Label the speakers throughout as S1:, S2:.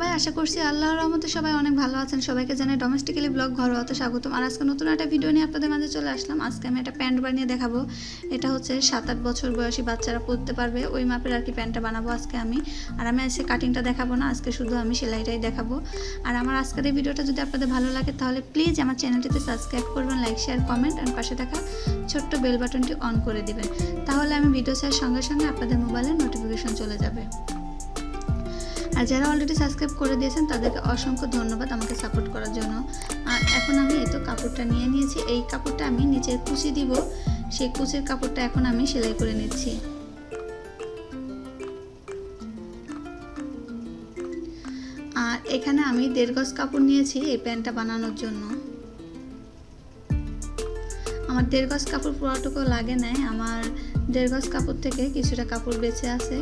S1: সবাই আশা করছি আল্লাহর রহমতে সবাই অনেক ভালো আছেন। সবাইকে জানাই ডোমেস্টিক্যালি ব্লগ ঘরোয়াতে স্বাগতম। আর আজকে নতুন একটা ভিডিও নিয়ে আপনাদের মাঝে চলে আসলাম। আজকে আমি একটা প্যান্ট বানিয়ে দেখাবো। এটা হচ্ছে সাত আট বছর বয়সী বাচ্চারা পরতে পারবে। ওই মাপের আর কি প্যান্টটা বানাবো আজকে আমি। আর আমি আজকে কাটিংটা দেখাবো না, আজকে শুধু আমি সেলাইটাই দেখাবো। আর আমার আজকের এই ভিডিওটা যদি আপনাদের ভালো লাগে, তাহলে প্লিজ আমার চ্যানেলটিতে সাবস্ক্রাইব করবেন লাইক শেয়ার কমেন্ট আর পাশে থাকা ছোট্ট বেল বাটনটি অন করে দিবেন। তাহলে আমি ভিডিও ছাড়ার সঙ্গে সঙ্গে আপনাদের মোবাইলে নোটিফিকেশন চলে যাবে। আর যারা অলরেডি সাবস্ক্রাইব করে দিয়েছেন, তাদেরকে অসংখ্য ধন্যবাদ আমাকে সাপোর্ট করার জন্য। আর এখন আমি এই তো কাপড়টা নিয়ে নিয়েছি। এই কাপড়টা আমি নিচের কুচি দিব। সেই কুচির কাপড়টা এখন আমি সেলাই করে নিচ্ছি। আর এখানে আমি দেড় গজ কাপড় নিয়েছি এই প্যান্টটা বানানোর জন্য। আমার দেড় গজ কাপড় পুরোটুকু লাগে নাই। আমার দেড় গজ কাপড় থেকে কিছুটা কাপড় বেঁচে আছে।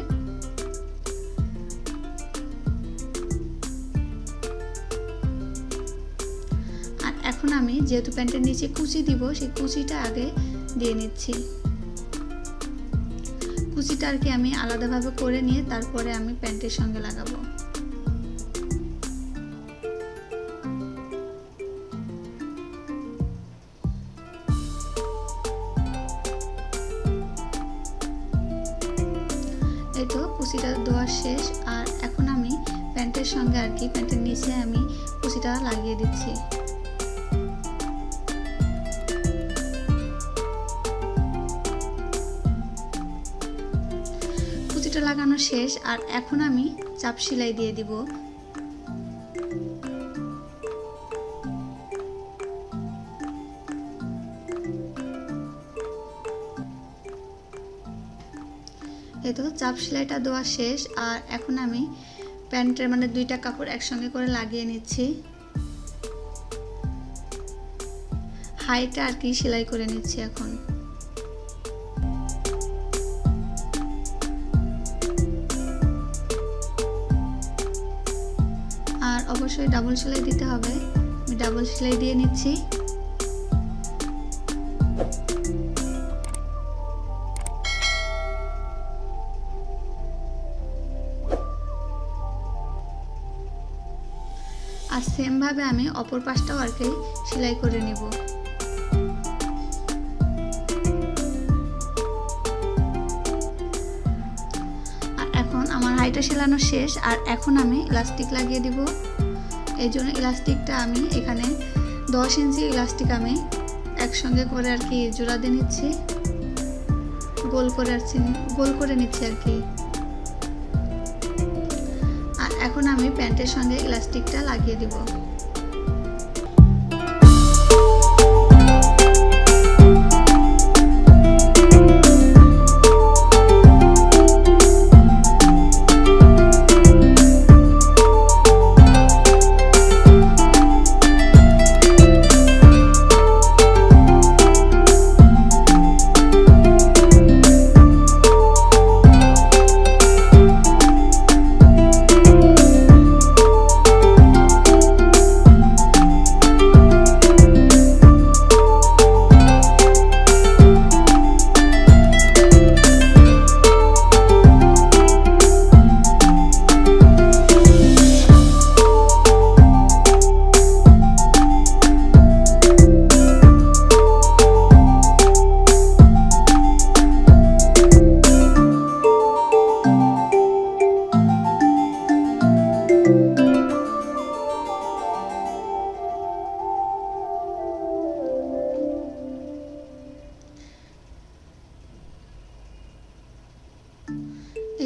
S1: এখন আমি যেহেতু প্যান্টের নিচে কুচি দিব, সেই কুচিটা আগে দিয়ে নিচ্ছি। কুচিটা আর কি আমি আলাদাভাবে করে নিয়ে তারপরে আমি প্যান্টের সঙ্গে লাগাবো। এই তো কুচিটা দেওয়া শেষ, আর এখন আমি প্যান্টের সঙ্গে আর কি, প্যান্টের নিচে আমি কুচিটা লাগিয়ে দিচ্ছি। কুচিটা লাগানো শেষ, আর এখন আমি চাপ সেলাই দিয়ে দিব। এই তো, চাপ সেলাইটা দেওয়া শেষ, আর এখন আমি প্যান্টের মানে দুইটা কাপড় একসঙ্গে করে লাগিয়ে নিচ্ছি। হাইটা আর কি সেলাই করে নিচ্ছি এখন। অবশ্যই ডাবল সেলাই দিতে হবে। আমি ডাবল সেলাই দিয়ে নিচ্ছি। আর সেমভাবে আমি অপর পাশটাও আর কি সেলাই করে নিব। এখন আমার হাইটা সেলানো শেষ, আর এখন আমি ইলাস্টিক লাগিয়ে দিব। এই জন্য ইলাস্টিকটা আমি এখানে দশ ইঞ্চি ইলাস্টিক আমি একসঙ্গে করে আর কি জোড়া দিয়ে নিচ্ছি। গোল করে আর গোল করে নিচ্ছি আর কি। আর এখন আমি প্যান্টের সঙ্গে ইলাস্টিকটা লাগিয়ে দিব।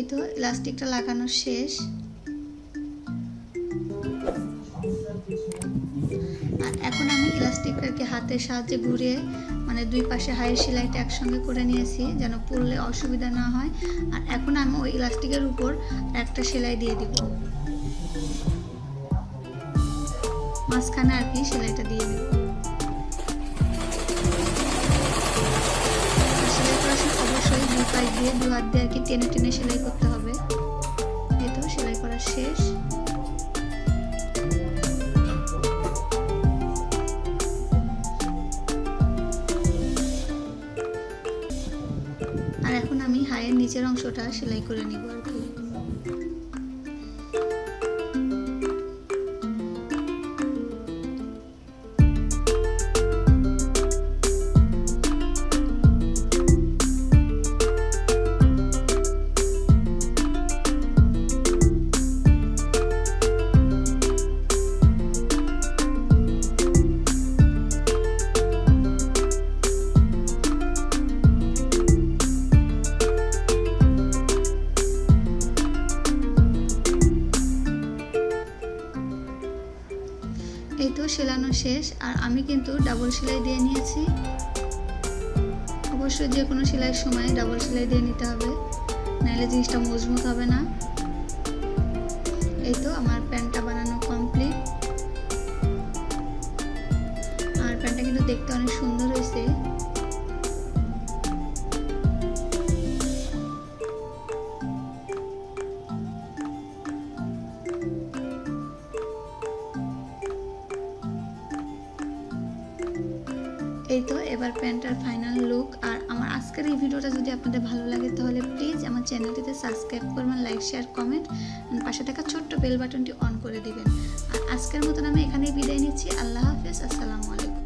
S1: এই তো ইলাস্টিকটা লাগানো শেষ। আর এখন আমি ইলাস্টিকটাকে হাতের সাহায্যে ঘুরিয়ে মানে দুই পাশে হাইয়ের সেলাইটা একসঙ্গে করে নিয়েছি, যেন পরলে অসুবিধা না হয়। আর এখন আমি ওই ইলাস্টিকের উপর একটা সেলাই দিয়ে দিব। মাঝখানে আর কি সেলাইটা দিয়ে দিব। পাশ দিয়ে দু হাত দিয়ে আর কি টেনে টেনে সেলাই করতে হবে। তো সেলাই করা শেষ। আর এখন আমি হায়ের নিচের অংশটা সেলাই করে নিব আর কি। শেষ, আর আমি কিন্তু ডাবল সেলাই দিয়ে নিয়েছি। অবশ্যই যে কোনো সেলাইয়ের সময় ডাবল সেলাই দিয়ে নিতে হবে, নাহলে জিনিসটা মজবুত হবে না। এই তো আমার প্যান্টটা বানানো কমপ্লিট আর প্যান্টটা কিন্তু দেখতে অনেক সুন্দর এই তো এবার প্যান্টার ফাইনাল লুক আর আমার আজকের এই ভিডিওটা যদি আপনাদের ভালো লাগে, তাহলে প্লিজ আমার চ্যানেলটিতে সাবস্ক্রাইব করবেন লাইক শেয়ার কমেন্ট পাশে থাকা ছোট্ট বেল বাটনটি অন করে দিবেন। আর আজকের মতন আমি এখানেই বিদায় নিচ্ছি। আল্লাহ হাফেজ, আসসালামু আলাইকুম।